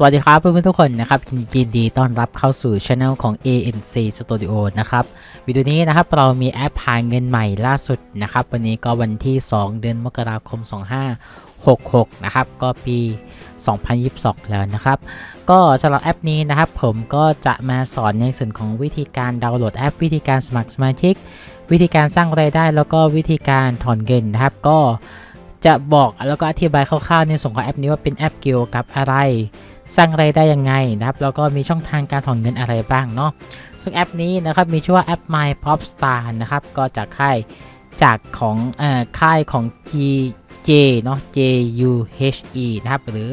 สวัสดีครับเพื่อนๆทุกคนนะครับยินดีต้อนรับเข้าสู่ช anel ของ ANC Studio นะครับวิดีโอนี้นะครับเรามีแอปหาเงินใหม่ล่าสุดนะครับวันนี้ก็วันที่ 2 เดือนมกราคม 2566 นะครับก็ปี 2022 แล้วนะครับ ก็สำหรับแอปนี้นะครับผมก็จะมาสอนในส่วนของวิธีการดาวน์โหลดแอป วิธีการสมัครสมาชิก วิธีการสร้างรายได้ แล้วก็วิธีการถอนเงินนะครับก็จะบอกแล้วก็อธิบายคร่าวๆในส่วนของแอปนี้ว่าเป็นแอปเกี่ยวกับอะไร สร้างไรายได้ยังไงนะครับแล้วก็มีช่องทางการถอนเงินอะไรบ้างเนาะซึ่งแอปนี้นะครับมีชื่อว่าแอป My Popstar นะครับก็จากค่ายจากของเอ่อค่ายของ G J เนาะ J U H E นะครับหรือ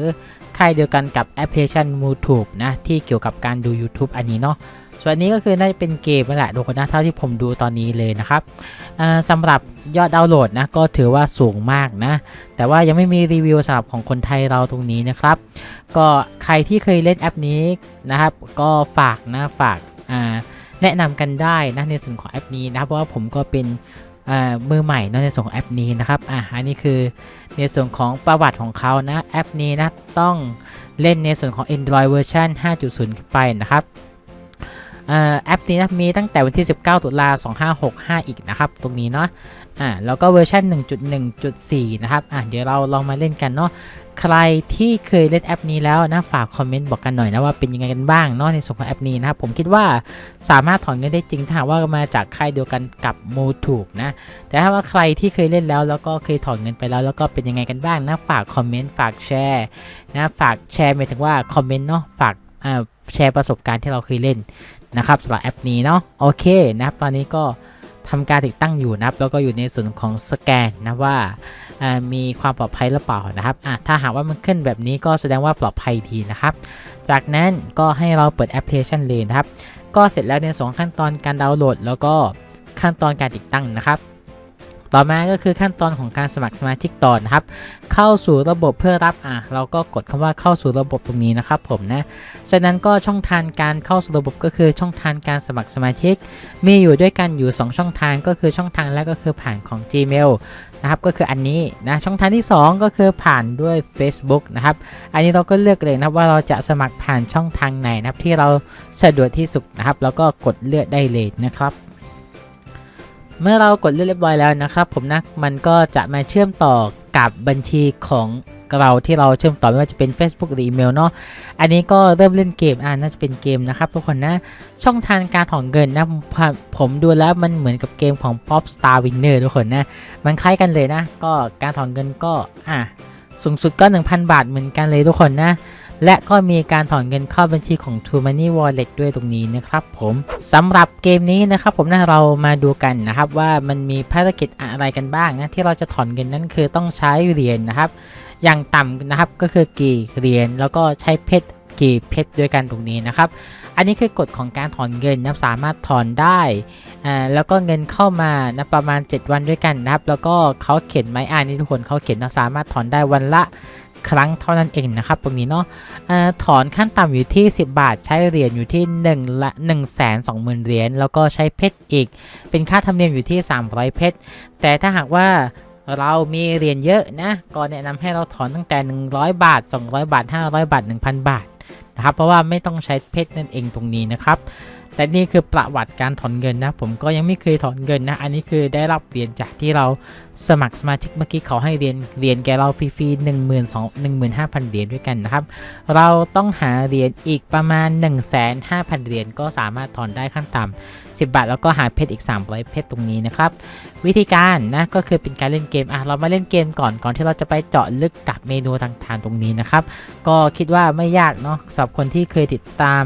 ค่ายเดียวกันกับแอปพลิเคชัน YouTube นะ ที่เกี่ยวกับการดู YouTube อันนี้เนาะส่วนนี้ก็คือน่าจะเป็นเกมนั่นแหละทุกคนนะเท่าที่ผมดูตอนนี้เลยนะครับสำหรับยอดดาวน์โหลดนะก็ถือว่าสูงมากนะ แต่ว่ายังไม่มีรีวิวสำหรับของคนไทยเราตรงนี้นะครับ ก็ใครที่เคยเล่นแอปนี้นะครับ ก็ฝากนะฝากแนะนำกันได้นะในส่วนของแอปนี้นะเพราะว่าผมก็เป็น มือใหม่นะในส่วนของแอปนี้นะครับอะอันนี้คือในส่วนของประวัติของเขานะแอปนี้นะต้องเล่นในส่วนของ Android เวอร์ชัน5.0 ขึ้นไปนะครับ แอปนี้นะมีตั้งแต่วันที่ 19 ตุลา 2565 อีกนะครับ ตรงนี้เนาะอ่าแล้วก็เวอร์ชัน1.1.4 นะครับอ่าเดี๋ยวเราลองมาเล่นกันเนาะใครที่เคยเล่นแอปนี้แล้วนะฝากคอมเมนต์บอกกันหน่อยนะว่าเป็นยังไงกันบ้างเนาะในส่วนของแอปนี้นะครับผมคิดว่าสามารถถอนเงินได้จริงถ้าว่ามาจากค่ายเดียวกันกับมูถูกนะแต่ถ้าว่าใครที่เคยเล่นแล้วแล้วก็เคยถอนเงินไปแล้ว แล้วก็เป็นยังไงกันบ้างนะฝากคอมเมนต์ฝากแชร์นะฝากแชร์หมายถึงว่าคอมเมนต์เนาะฝากแชร์ประสบการณ์ที่เราเคยเล่น นะครับสำหรับแอปนี้เนาะโอเคนะครับตอนนี้ก็ทำการติดตั้งอยู่นะครับ แล้วก็อยู่ในส่วนของสแกนนะว่ามีความปลอดภัยหรือเปล่านะครับถ้าหากว่ามันขึ้นแบบนี้ก็แสดงว่าปลอดภัยดีนะครับ จากนั้นก็ให้เราเปิดแอปพลิเคชันเลยนะครับ ก็เสร็จแล้วในสองขั้นตอนการดาวน์โหลด แล้วก็ขั้นตอนการติดตั้งนะครับ ต่อมาก็คือขั้นตอนของการสมัครสมาชิกต่อนะครับ เข้าสู่ระบบเพื่อรับอะเราก็กดคำว่าเข้าสู่ระบบตรงนี้นะครับผมนะจากนั้นก็ช่องทางการเข้าสู่ระบบก็คือช่องทางการสมัครสมาชิก มีอยู่ด้วยกันอยู่ 2 ช่องทางก็คือช่องทางแรกก็คือผ่านของ Gmail นะครับก็คืออันนี้นะช่องทางที่ 2 ก็คือผ่านด้วย Facebook นะครับอันนี้เราก็เลือกเลยนะว่าเราจะสมัครผ่านช่องทางไหนนะครับที่เราสะดวกที่สุดนะครับ แล้วก็กดเลือกได้เลยนะครับ เมื่อเรากดเรียบร้อยแล้วนะครับผมนะมันก็จะมาเชื่อมต่อกับบัญชีของเราที่เราเชื่อมต่อไม่ว่าจะเป็น Facebook หรืออีเมลเนาะ อันนี้ก็เริ่มเล่นเกมอ่าน่าจะเป็นเกมนะครับทุกคนนะ ช่องทางการถอนเงินนะผมดูแล้วมันเหมือนกับเกมของ Pop Star Winner ทุกคนนะ มันคล้ายกันเลยนะ ก็การถอนเงินก็อ่าสูงสุดก็ 1,000 บาทเหมือนกันเลยทุกคนนะ และก็มีการถอนเงินเข้าบัญชีของ True Money Wallet ด้วยตรงนี้นะครับผมสำหรับเกมนี้นะครับผมนะเรามาดูกันนะครับว่ามันมีภารกิจอะไรกันบ้างนะที่เราจะถอนเงินนั้นคือต้องใช้เหรียญนนะครับ อย่างต่ำนะครับก็คือกี่เหรียญแล้วก็ใช้เพชรกี่เพชรด้วยกันตรงนี้นะครับ อันนี้คือกฎของการถอนเงินนะสามารถถอนได้ แล้วก็เงินเข้ามานะประมาณ 7 วันด้วยกันนะครับ แล้วก็เขาเขียนไม้อ่านนี่ทุกคนเขาเขียนนะสามารถถอนได้วันละ ครั้งเท่านั้นเองนะครับตรงนี้เนาะถอนขั้นต่ำอยู่ที่ 10 บาท ใช้เหรียญอยู่ที่1ละ1 2 0 0 0 0เหรียญแล้วก็ใช้เพชรอีก เป็นค่าธรรมเนียมอยู่ที่ 300 เพชรแต่ถ้าหากว่าเรามีเหรียญเยอะนะก็แนะนำให้เราถอนตั้งแต่ 100 บาท 200 บาท 500 บาท 1,000 บาทนะครับเพราะว่าไม่ต้องใช้เพชรนั่นเองตรงนี้นะครับ แต่นี่คือประวัติการถอนเงินนะ ผมก็ยังไม่เคยถอนเงินนะ อันนี้คือได้รับเหรียญจากที่เราสมัครสมาชิกเมื่อกี้เขาให้เรียนเหรียญแกเราฟรีๆหนึ่งหมื่นสองหนึ่งหมื่นห้าพันเหรียญด้วยกันนะครับ เราต้องหาเหรียญอีกประมาณ1นึ่งแสนห้าพันเหรียญก็สามารถถอนได้ขั้นต่ำ10 บาท แล้วก็หาเพชรอีก 300 เพชรตรงนี้นะครับ วิธีการนะก็คือเป็นการเล่นเกมอะเรามาเล่นเกมก่อนก่อนที่เราจะไปเจาะลึกกับเมนูต่างๆตรงนี้นะครับ ก็คิดว่าไม่ยากเนาะสำหรับคนที่เคยติดตาม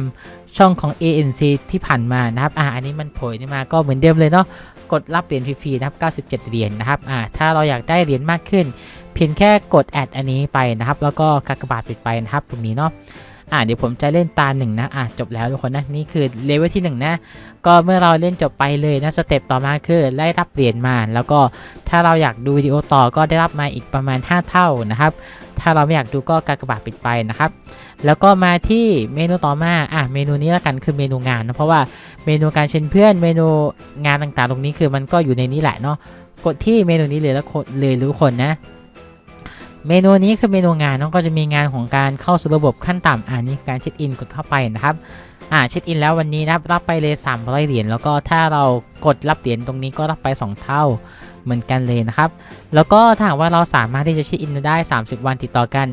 ช่องของ ANC ที่ผ่านมานะครับอ่าอันนี้มันโผล่มาก็เหมือนเดิมเลยเนาะกดรับเหรียญฟรีๆนะครับ97เหรียญนนะครับอ่าถ้าเราอยากได้เหรียญมากขึ้น เพียงแค่กดแอดอันนี้ไปนะครับ แล้วก็กากบาทปิดไปนะครับตรงนี้เนาะ อ่าเดี๋ยวผมจะเล่นตาหนึ่งนะอ่าจบแล้วทุกคนนะนี่คือเลเวลที่ 1 นะ ก็เมื่อเราเล่นจบไปเลยนะสเต็ปต่อมาคือได้รับเหรียญมา แล้วก็ถ้าเราอยากดูวิดีโอต่อก็ได้รับมาอีกประมาณ 5 เท่านะครับถ้าเราไม่อยากดูก็กากบาทปิดไปนะครับ แล้วก็มาที่เมนูต่อมา อะ เมนูนี้แล้วกันคือเมนูงานนะ เพราะว่าเมนูการเชิญเพื่อน เมนูงานต่างๆ ตรงนี้คือมันก็อยู่ในนี้แหละเนาะ กดที่เมนูนี้เลยแล้วกดเลยรู้คนนะ เมนูนี้คือเมนูงานเนาะก็จะมีงานของการเข้าสู่ระบบขั้นต่ำอ่านี่การเช็คอินกดเข้าไปนะครับอ่าเช็คอินแล้ววันนี้นะครับรับไปเลย300เหรียญแล้วก็ถ้าเรากดรับเหรียญตรงนี้ก็รับไป 2 เท่าเหมือนกันเลยนะครับ แล้วก็ถ้าหากว่าเราสามารถที่จะเช็คอินได้ 30 วันติดต่อกัน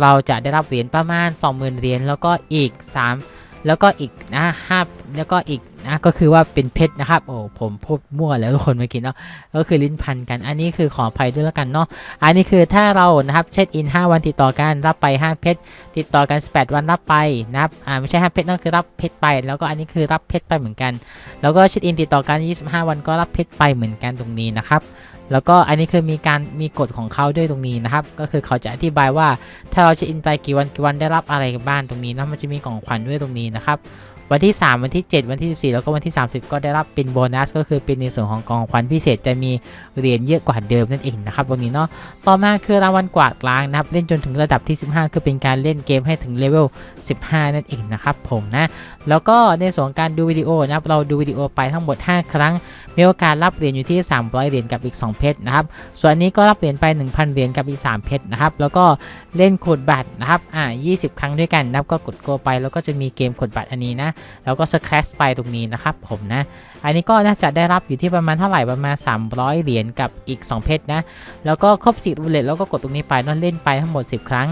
เราจะได้รับเหรียญประมาณ 20,000เหรียญแล้วก็อีก 3 แล้วก็อีกนะห้าแล้วก็อีก นะก็คือว่าเป็นเพชรนะครับโอ้ผมพูดมั่วแล้วทุกคนเมื่อกี้เนาะก็คือลิ้นพันกัน อันนี้คือขออภัยด้วยแล้วกันเนาะอันนี้คือถ้าเรานะครับเช็คอิน 5 วันติดต่อกันรับไป 5 เพชรติดต่อกัน 18 วันรับไปนะครับอ่าไม่ใช่5เพชรนั่นคือรับเพชรไป แล้วก็อันนี้คือรับเพชรไปเหมือนกัน แล้วก็เช็คอินติดต่อกัน 25 วันก็รับเพชรไปเหมือนกันตรงนี้นะครับแล้วก็อันนี้คือมีการมีกฎของเขาด้วยตรงนี้นะครับ ก็คือเขาจะอธิบายว่าถ้าเราจะอินไปกี่วันกี่วันได้รับอะไรบ้างตรงนี้นะมันจะมีกล่องขวัญด้วยตรงนี้นะครับ วันที่ 3 วันที่ 7 วันที่ 14 แล้วก็วันที่ 30 ก็ได้รับเป็นโบนัส ก็คือเป็นในส่วนของกองขวัญพิเศษจะมีเหรียญเยอะกว่าเดิมนั่นเองนะครับตรงนี้เนาะต่อมาคือรางวัลกวาดล้างนะครับเล่นจนถึงระดับที่ 15 คือเป็นการเล่นเกมให้ถึงเลเวล 15 นั่นเองนะครับผมนะแล้วก็ในส่วนการดูวิดีโอนะครับเราดูวิดีโอไปทั้งหมด 5 ครั้งมีโอกาสรับเหรียญอยู่ที่ 300 เหรียญกับอีก 2 เพชรนะครับส่วนนี้ก็รับเหรียญไป 1,000 เหรียญกับอีก 3 เพชรนะครับแล้วก็เล่นขดบัตรนะครับอ่า20 ครั้งด้วยกันนะครับก็กดโกไป แล้วก็จะมีเกมขดบัตรอันนี้นะแล้วก็สแครชไปตรงนี้นะครับผมนะ อันนี้ก็น่าจะได้รับอยู่ที่ประมาณเท่าไหร่ประมาณ 300 เหรียญกับอีก 2 เพชรนะ แล้วก็ครบสิบรูเล็ตแล้วก็กดตรงนี้ไปเนอะเล่นไปทั้งหมด 10 ครั้ง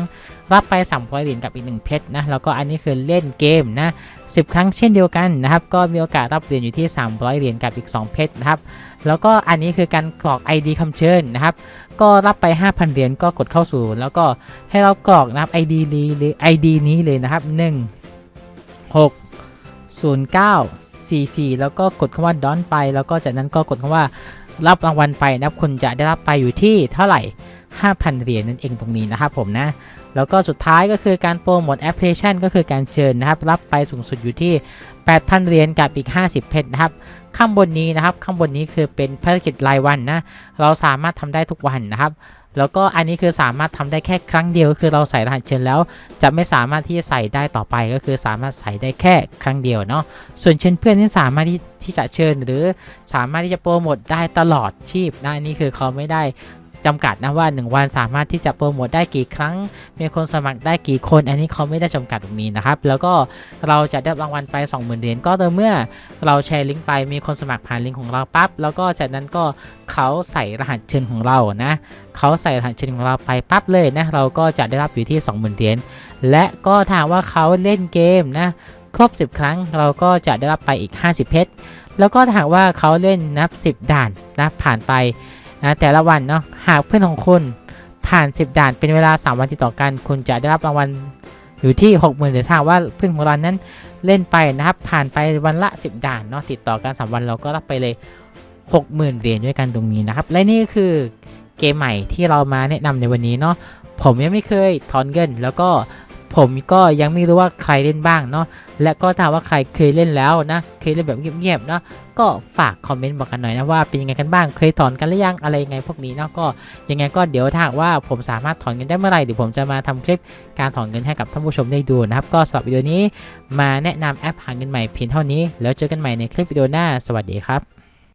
รับไป300เหรียญกับอีก 1 เพชรนะ แล้วก็อันนี้คือเล่นเกมนะ10 ครั้งเช่นเดียวกันนะครับ ก็มีโอกาสรับเหรียญอยู่ที่ 300 เหรียญกับอีก 2 เพชรนะครับ แล้วก็อันนี้คือการกรอก ID คำเชิญนะครับ ก็รับไป 5,000 เหรียญก็กดเข้าสู่ แล้วก็ให้เรากรอกนะครับ ID นี้หรือ ID นี้เลยนะครับ 1 6 0 9 4 4 แล้วก็กดคำว่าดอนไป แล้วก็จากนั้นก็กดคำว่ารับรางวัลไปนะคุณจะได้รับไปอยู่ที่เท่าไหร่ 5,000 เหรียญนั่นเองตรงนี้นะครับผมนะ แล้วก็สุดท้ายก็คือการโปรโมทแอปพลิเคชันก็คือการเชิญนะครับ รับไปสูงสุดอยู่ที่ 8,000 เหรียญกับอีก 50 เพชรนะครับ ข้างบนนี้นะครับ ข้างบนนี้คือเป็นภารกิจรายวันนะ เราสามารถทำได้ทุกวันนะครับ แล้วก็อันนี้คือสามารถทำได้แค่ครั้งเดียวคือเราใส่รหัสเชิญแล้ว จะไม่สามารถที่จะใส่ได้ต่อไปก็คือสามารถใส่ได้แค่ครั้งเดียวเนาะส่วนเชิญเพื่อนที่สามารถที่ที่จะเชิญหรือสามารถที่จะโปรโมทได้ตลอดชีพนะอันนี่คือเขาไม่ได้ จำกัดนะว่า 1 วันสามารถที่จะโปรโมทได้กี่ครั้ง มีคนสมัครได้กี่คน อันนี้เขาไม่ได้จำกัดตรงนี้นะครับ แล้วก็เราจะได้รางวัลไป 20,000เหรียญก็ต่อเมื่อเราแชร์ลิงก์ไปมีคนสมัครผ่านลิงก์ของเราปั๊บแล้วก็จากนั้นก็เขาใส่รหัสเชิญของเรานะเขาใส่รหัสเชิญของเราไปปั๊บเลยนะเราก็จะได้รับอยู่ที่ 20,000เหรียญและก็ถามว่าเขาเล่นเกมนะครบ 10 ครั้งเราก็จะได้รับไปอีก 50 เพชร แล้วก็ถ้าหากว่าเขาเล่นนับ 10 ด่านนะผ่านไป นะแต่ละวันเนาะหากเพื่อนของคุณผ่าน 10 ด่านเป็นเวลา 3 วันติดต่อกัน คุณจะได้รับรางวัลอยู่ที่ 60,000หรือถ้าว่าเพื่อนของเรานั้นเล่นไปนะครับ ผ่านไปวันละ 10 ด่านเนาะติดต่อกัน 3 วันเราก็รับไปเลย 60,000เหรียญด้วยกันตรงนี้นะครับ และนี่คือเกมใหม่ที่เรามาแนะนำในวันนี้เนาะผมยังไม่เคยถอนเงินแล้วก็ ผมก็ยังไม่รู้ว่าใครเล่นบ้างเนาะและก็ถ้าว่าใครเคยเล่นแล้วนะ เคยเล่นแบบเงียบๆเนาะก็ฝากคอมเมนต์บอกกันหน่อยนะว่าเป็นยังไงกันบ้างเคยถอนกันหรือยังอะไรยังไงพวกนี้เนาะก็ยังไงก็เดี๋ยวถ้าว่าผมสามารถถอนเงินได้เมื่อไหร่เดี๋ยวผมจะมาทำคลิปการถอนเงินให้กับท่านผู้ชมได้ดูนะครับก็สำหรับวิดีโอนี้มาแนะนำแอปหาเงินใหม่เพียงเท่านี้ แล้วเจอกันใหม่ในคลิปวิดีโอหน้าสวัสดีครับ